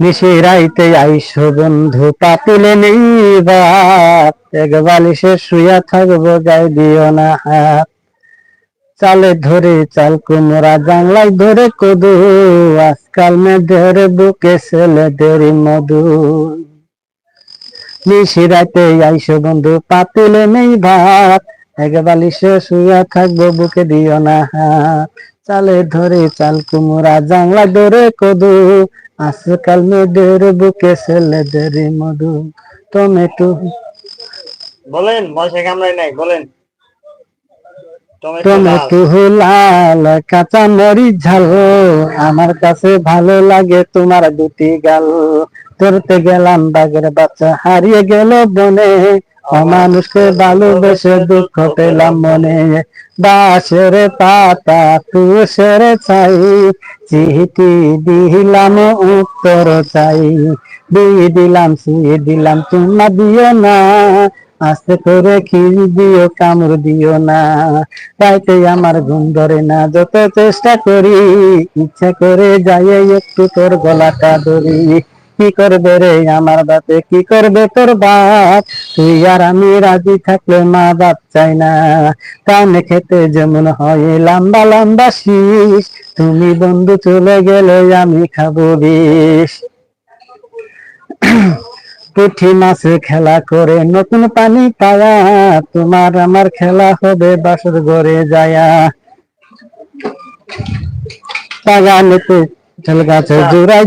নিশি রাইতে আইসো বন্ধু, পাতিলে নেই বাত এক বালিশে শুয়া থাকব গায়ে দিও না হাত। চালে ধরে চাল কুমড়া জানলাই ধরে কদু। আজকাল মেয়েদের বুকে ছেলেদের মধু। নিশি রাতে আইসো বন্ধু, পাতিলে নেই ভাত এক বালিশে শুয়া থাকব, বুকে দিও না হাত। চালে ধরে চাল কুমড়া জানলা ধরে কদু। আজকাল মেয়েদের বুকে ছেলেদের মধু টমেটো। বলেন মশা কামড়াই নাই বলেন। টমেটো লাল কাঁচা মরিচ ঝাল। আমার কাছে ভালো লাগে তোমার দুটি গাল। ধরতে গেলাম বাঘের বাচ্চা হারিয়ে গেল বনে। অমানুষকে ভালোবেসে দুঃখ পেলাম মনে। বাঁশের পাতা তুষের চাই চিঠি দিলাম, উত্তর চাই। দিয়ে দিলাম সিয়ে দিলাম তোমা দিও না। আস্তে করে খিল দিও, কামড় দিও না। তাইতে আমার ঘুম ধরে না, যত চেষ্টা করি, ইচ্ছা করে যাই একটু তোর গলাটা ধরি। কি করবে রে আমার বাপে? কি করবে তোর বাপ? তুই আর আমি রাজি থাকলে মা বাপ চাই না। কানে খেতে যেমন হয় লম্বা লম্বা শীষ। তুমি বন্ধু চলে গেলে আমি খাব বিষ। পুঠি মাছে খেলা করে নতুন পানি পায়া। তোমার আমার খেলা হবে বাসর ঘরে যায়া। বাগানেতে গাছে জোড়ায় জোড়ায়